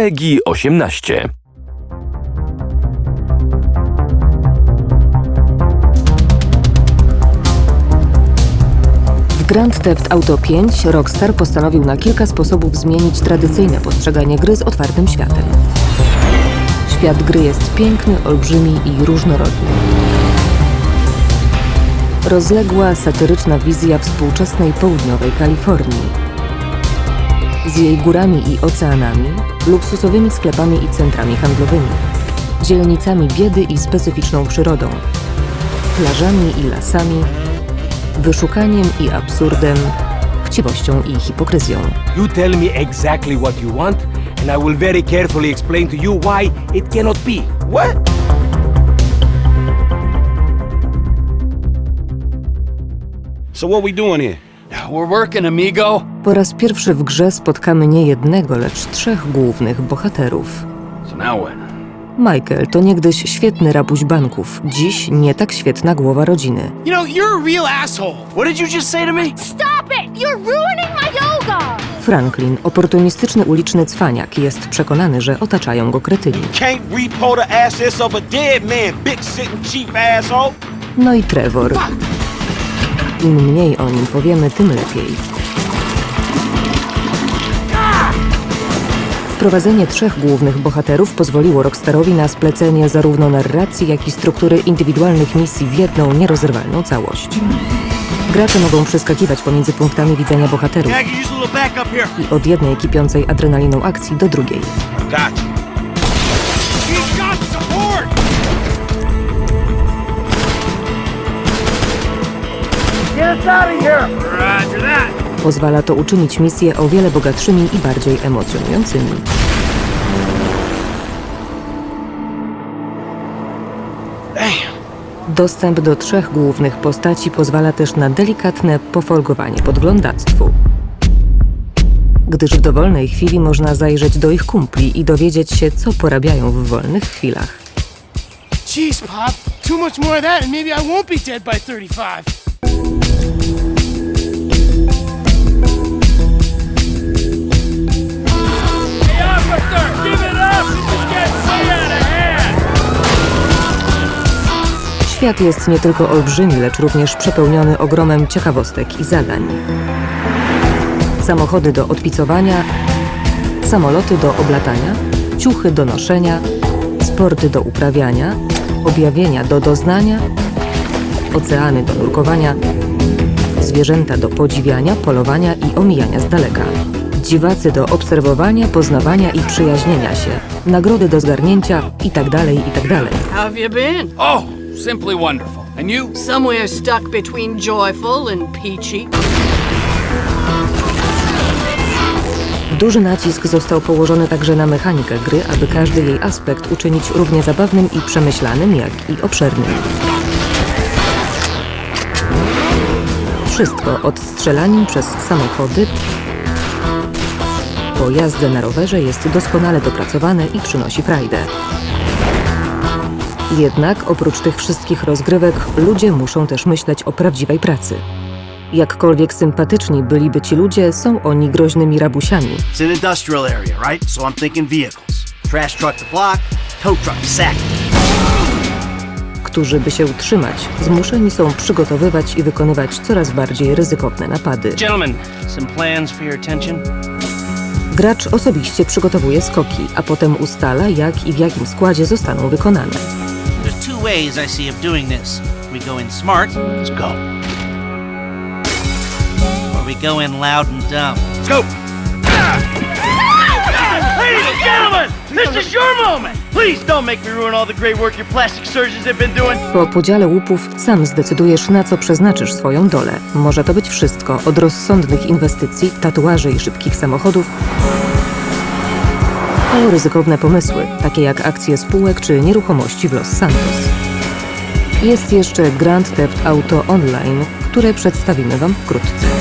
PEGI 18. W Grand Theft Auto 5 Rockstar postanowił na kilka sposobów zmienić tradycyjne postrzeganie gry z otwartym światem. Świat gry jest piękny, olbrzymi i różnorodny. Rozległa, satyryczna wizja współczesnej południowej Kalifornii. Z jej górami i oceanami, luksusowymi sklepami i centrami handlowymi, dzielnicami biedy i specyficzną przyrodą, plażami i lasami, wyszukaniem i absurdem, chciwością i hipokryzją. You tell me exactly what you want, and I will very carefully explain to you why it cannot be. What? So what we doing here? We're working, amigo. Po raz pierwszy w grze spotkamy nie jednego, lecz trzech głównych bohaterów. Michael to niegdyś świetny rabuś banków, dziś nie tak świetna głowa rodziny. You know, you're a real asshole. What did you just say to me? Stop it! You're ruining my yoga! Franklin, oportunistyczny uliczny cwaniak, jest przekonany, że otaczają go kretyni. Can't repo the assets of a dead man, big sitting cheap asshole. No i Trevor. Im mniej o nim powiemy, tym lepiej. Wprowadzenie trzech głównych bohaterów pozwoliło Rockstarowi na splecenie zarówno narracji, jak i struktury indywidualnych misji w jedną nierozerwalną całość. Gracze mogą przeskakiwać pomiędzy punktami widzenia bohaterów I here. od jednej kipiącej adrenaliną akcji do drugiej. Gotcha. He's got support! Pozwala to uczynić misje o wiele bogatszymi i bardziej emocjonującymi. Dostęp do trzech głównych postaci pozwala też na delikatne pofolgowanie podglądactwu. Gdyż w dowolnej chwili można zajrzeć do ich kumpli i dowiedzieć się, co porabiają w wolnych chwilach. Jeez, Pop. Too much more of that, and maybe I won't be dead by 35. Świat jest nie tylko olbrzymi, lecz również przepełniony ogromem ciekawostek i zadań. Samochody do odpicowania, samoloty do oblatania, ciuchy do noszenia, sporty do uprawiania, objawienia do doznania, oceany do nurkowania, zwierzęta do podziwiania, polowania i omijania z daleka. Dziwacy do obserwowania, poznawania i przyjaźnienia się, nagrody do zgarnięcia itd., itd. How have you been? Oh, simply wonderful. And you? Somewhere stuck between joyful and peachy. Duży nacisk został położony także na mechanikę gry, aby każdy jej aspekt uczynić równie zabawnym i przemyślanym, jak i obszernym. Wszystko od strzelanin przez samochody po jazdę na rowerze jest doskonale dopracowane i przynosi frajdę. Jednak oprócz tych wszystkich rozgrywek, ludzie muszą też myśleć o prawdziwej pracy. Jakkolwiek sympatyczni byliby ci ludzie, są oni groźnymi rabusiami. It's an industrial area, right? So I'm thinking vehicles. Trash truck to block, tow truck to sack. którzy, by się utrzymać, zmuszeni są przygotowywać i wykonywać coraz bardziej ryzykowne napady. Gentlemen, some plans for your attention? Gracz osobiście przygotowuje skoki, a potem ustala, jak i w jakim składzie zostaną wykonane. Two ways I see of doing this. We go in smart, let's go. Or we go in loud and dumb. Let's go! Ladies and gentlemen, this is your moment! Please don't make me ruin all the great work your plastic surgeons have been doing. Po podziale łupów sam zdecydujesz, na co przeznaczysz swoją dolę. Może to być wszystko, od rozsądnych inwestycji, tatuaży i szybkich samochodów, po ryzykowne pomysły, takie jak akcje spółek czy nieruchomości w Los Santos. Jest jeszcze Grand Theft Auto Online, które przedstawimy Wam wkrótce.